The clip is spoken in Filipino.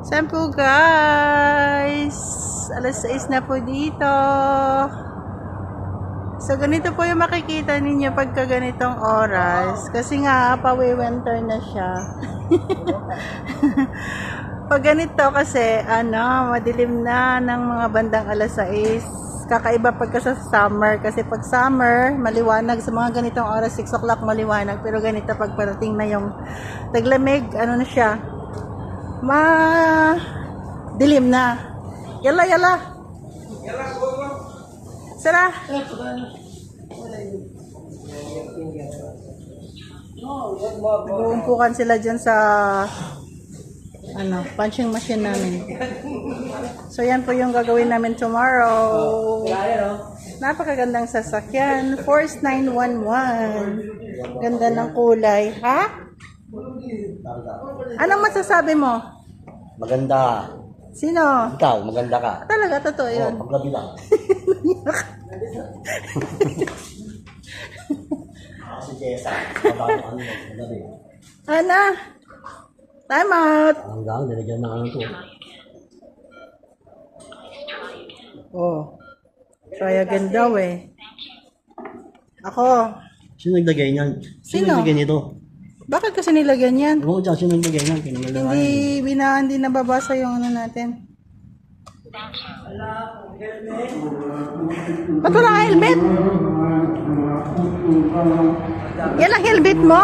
Saan po guys? Alas 6 na po dito. So ganito po yung makikita ninyo pagka ganitong oras. Kasi nga, pawi-winter na siya. Pag ganito kasi, ano, madilim na ng mga bandang alas 6. Kakaiba pagka sa summer. Kasi pag summer, maliwanag. Sa mga ganitong oras, 6 o'clock maliwanag. Pero ganito pag parating na yung taglamig, ano na siya, ma dilim na. Yala, yala. Sara. Nag-uumpukan sila dyan sa ano, punching machine namin. So yan po yung gagawin namin tomorrow. Napakagandang sasakyan. Force 911. Ganda ng kulay. Ha? Anong masasabi mo? Maganda. Sino? Ikaw, maganda ka. Talaga, totoo yun. Oh, paggabi lang. si Jessa, ano. Ana, time out. Hanggang, nilagyan ng ano to. Oh, try again daw eh. Ako, Sino naglagay niyan? Sino? naglagay nito? Bakit kasi nilagyan yan? Oo, dyan, sino naglagay niyan? Kinamalaman. Hindi, bina, hindi nababasa yung ano natin. Ba't wala kang helmet? Yan ang helmet mo?